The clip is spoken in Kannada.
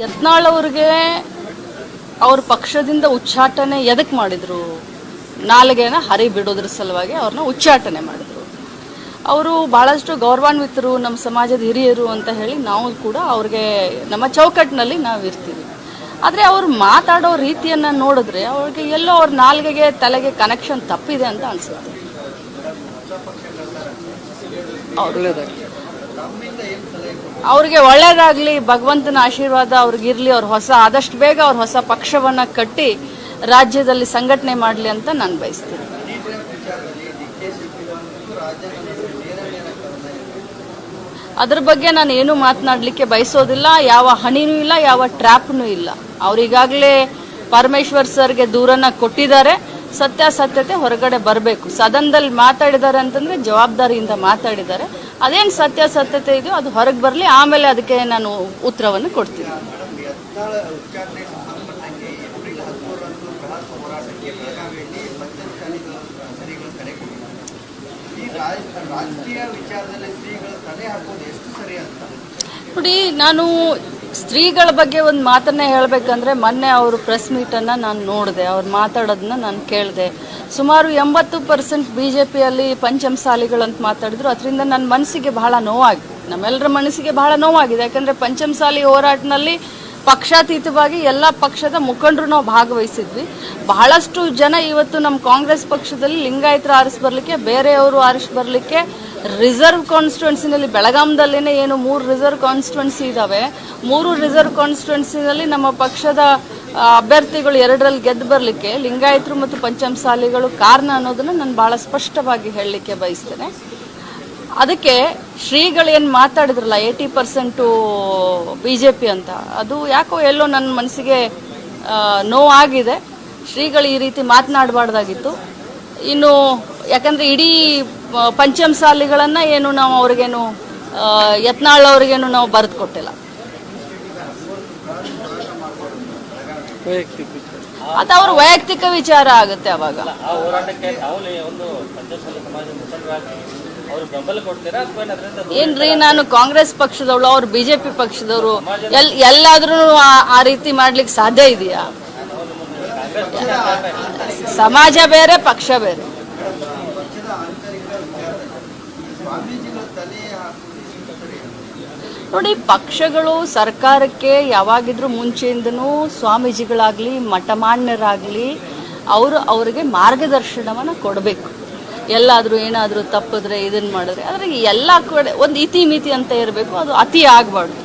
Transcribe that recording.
ಯತ್ನಾಳ್ ಅವ್ರಿಗೆ ಅವ್ರ ಪಕ್ಷದಿಂದ ಉಚ್ಚಾಟನೆ ಎದಕ್ಕೆ ಮಾಡಿದ್ರು? ನಾಲಿಗೆನ ಹರಿ ಬಿಡೋದ್ರ ಸಲುವಾಗಿ ಅವ್ರನ್ನ ಉಚ್ಚಾಟನೆ ಮಾಡಿದ್ರು. ಅವರು ಬಹಳಷ್ಟು ಗೌರವಾನ್ವಿತರು ನಮ್ಮ ಸಮಾಜದ ಹಿರಿಯರು ಅಂತ ಹೇಳಿ ನಾವು ಕೂಡ ಅವ್ರಿಗೆ ನಮ್ಮ ಚೌಕಟ್ಟಿನಲ್ಲಿ ನಾವು ಇರ್ತೀವಿ. ಆದರೆ ಅವ್ರು ಮಾತಾಡೋ ರೀತಿಯನ್ನು ನೋಡಿದ್ರೆ ಅವ್ರಿಗೆ ಎಲ್ಲೋ ಅವ್ರ ನಾಲ್ಗೆಗೆ, ತಲೆಗೆ ಕನೆಕ್ಷನ್ ತಪ್ಪಿದೆ ಅಂತ ಅನ್ಸುತ್ತೆ. ಅವ್ರಿಗೆ ಒಳ್ಳೇದಾಗ್ಲಿ, ಭಗವಂತನ ಆಶೀರ್ವಾದ ಅವ್ರಿಗಿರ್ಲಿ ಅವ್ರ ಹೊಸ, ಆದಷ್ಟು ಬೇಗ ಅವ್ರ ಹೊಸ ಪಕ್ಷವನ್ನ ಕಟ್ಟಿ ರಾಜ್ಯದಲ್ಲಿ ಸಂಘಟನೆ ಮಾಡಲಿ ಅಂತ ನಾನು ಬಯಸ್ತೀನಿ. ಅದ್ರ ಬಗ್ಗೆ ನಾನು ಏನು ಮಾತನಾಡಲಿಕ್ಕೆ ಬಯಸೋದಿಲ್ಲ, ಯಾವ ಹಣಿನೂ ಇಲ್ಲ, ಯಾವ ಟ್ರ್ಯಾಪ್ನೂ ಇಲ್ಲ. ಅವ್ರಿಗಾಗಲೇ ಪರಮೇಶ್ವರ್ ಸರ್ಗೆ ದೂರನ್ನ ಕೊಟ್ಟಿದ್ದಾರೆ, ಸತ್ಯಾಸತ್ಯತೆ ಹೊರಗಡೆ ಬರಬೇಕು. ಸದನದಲ್ಲಿ ಮಾತಾಡಿದ್ದಾರೆ ಅಂತಂದ್ರೆ ಜವಾಬ್ದಾರಿಯಿಂದ ಮಾತಾಡಿದ್ದಾರೆ. ಅದೇನು ಸತ್ಯಾಸತ್ಯತೆ ಇದೆಯೋ ಅದು ಹೊರಗೆ ಬರಲಿ ಆಮೇಲೆ ಅದಕ್ಕೆ ನಾನು ಉತ್ತರವನ್ನು ಕೊಡ್ತೀನಿ. ನೋಡಿ ನಾನು ಸ್ತ್ರೀಗಳ ಬಗ್ಗೆ ಒಂದು ಮಾತನ್ನೇ ಹೇಳಬೇಕಂದ್ರೆ, ಮೊನ್ನೆ ಅವರು ಪ್ರೆಸ್ ಮೀಟನ್ನು ನಾನು ನೋಡಿದೆ, ಅವ್ರು ಮಾತಾಡೋದನ್ನ ನಾನು ಕೇಳಿದೆ. ಸುಮಾರು ಎಂಬತ್ತು ಪರ್ಸೆಂಟ್ ಬಿ ಜೆ ಪಿಯಲ್ಲಿ ಪಂಚಮಸಾಲಿಗಳಂತ ಮಾತಾಡಿದ್ರು. ಅದರಿಂದ ನನ್ನ ಮನಸ್ಸಿಗೆ ಬಹಳ ನೋವಾಗಿದೆ ನಮ್ಮೆಲ್ಲರ ಮನಸ್ಸಿಗೆ ಬಹಳ ನೋವಾಗಿದೆ. ಯಾಕಂದರೆ ಪಂಚಮಸಾಲಿ ಹೋರಾಟನಲ್ಲಿ ಪಕ್ಷಾತೀತವಾಗಿ ಎಲ್ಲ ಪಕ್ಷದ ಮುಖಂಡರು ನಾವು ಭಾಗವಹಿಸಿದ್ವಿ. ಬಹಳಷ್ಟು ಜನ ಇವತ್ತು ನಮ್ಮ ಕಾಂಗ್ರೆಸ್ ಪಕ್ಷದಲ್ಲಿ ಲಿಂಗಾಯತರ ಆರಿಸ್ ಬರಲಿಕ್ಕೆ, ಬೇರೆಯವರು ಆರಿಸಿ ಬರಲಿಕ್ಕೆ ರಿಸರ್ವ್ ಕಾನ್ಸ್ಟಿಟ್ಯೂನ್ಸಿನಲ್ಲಿ ಬೆಳಗಾಂದಲ್ಲಿನೇ ಏನು ಮೂರು ರಿಸರ್ವ್ ಕಾನ್ಸ್ಟಿಟ್ಯೂನ್ಸಿ ಇದ್ದಾವೆ ಮೂರು ರಿಸರ್ವ್ ಕಾನ್ಸ್ಟಿಟ್ಯೂನ್ಸಿನಲ್ಲಿ ನಮ್ಮ ಪಕ್ಷದ ಅಭ್ಯರ್ಥಿಗಳು ಎರಡರಲ್ಲಿ ಗೆದ್ದು ಬರಲಿಕ್ಕೆ ಲಿಂಗಾಯತರು ಮತ್ತು ಪಂಚಮಸಾಲಿಗಳು ಕಾರಣ ಅನ್ನೋದನ್ನು ನಾನು ಬಹಳ ಸ್ಪಷ್ಟವಾಗಿ ಹೇಳಲಿಕ್ಕೆ ಬಯಸ್ತೇನೆ. ಅದಕ್ಕೆ ಶ್ರೀಗಳು ಏನು ಮಾತಾಡಿದ್ರಲ್ಲ eighty percent B J P ಅಂತ. ಅದು ಯಾಕೋ ಎಲ್ಲೋ ನನ್ನ ಮನಸ್ಸಿಗೆ ನೋವಾಗಿದೆ. ಶ್ರೀಗಳು ಈ ರೀತಿ ಮಾತನಾಡಬಾರ್ದಾಗಿತ್ತು. ಇನ್ನು ಯಾಕಂದ್ರೆ ಇಡೀ ಪಂಚಮಸಾಲಿಗಳನ್ನು ಏನು ನಾವು ಅವ್ರಿಗೇನು ಯತ್ನಾಳ್ ಅವ್ರಿಗೇನು ನಾವು ಬರೆದು ಕೊಟ್ಟಿಲ್ಲ. ಅದು ಅವ್ರ ವೈಯಕ್ತಿಕ ವಿಚಾರ ಆಗುತ್ತೆ ಅವಾಗ. ಏನ್ರಿ ನಾನು ಕಾಂಗ್ರೆಸ್ ಪಕ್ಷದವಳು ಅವ್ರು ಬಿಜೆಪಿ ಪಕ್ಷದವರು ಎಲ್ ಎಲ್ಲಾದ್ರೂ ಆ ರೀತಿ ಮಾಡ್ಲಿಕ್ಕೆ ಸಾಧ್ಯ ಇದೆಯಾ? ಸಮಾಜ ಬೇರೆ, ಪಕ್ಷ ಬೇರೆ. ನೋಡಿ, ಪಕ್ಷಗಳು ಸರ್ಕಾರಕ್ಕೆ ಯಾವಾಗಿದ್ರೂ ಮುಂಚೆಯಿಂದನೂ ಸ್ವಾಮೀಜಿಗಳಾಗ್ಲಿ, ಮಠಮಾನ್ಯರಾಗಲಿ, ಅವರು ಅವರಿಗೆ ಮಾರ್ಗದರ್ಶನವನ್ನು ಕೊಡಬೇಕು. ಎಲ್ಲಾದರೂ ಏನಾದರೂ ತಪ್ಪಿದ್ರೆ ಇದನ್ನು ಮಾಡಿದ್ರೆ, ಆದರೆ ಎಲ್ಲ ಕಡೆ ಒಂದು ಇತಿ ಮಿತಿ ಅಂತ ಇರಬೇಕು, ಅದು ಅತಿ ಆಗಬಾರ್ದು.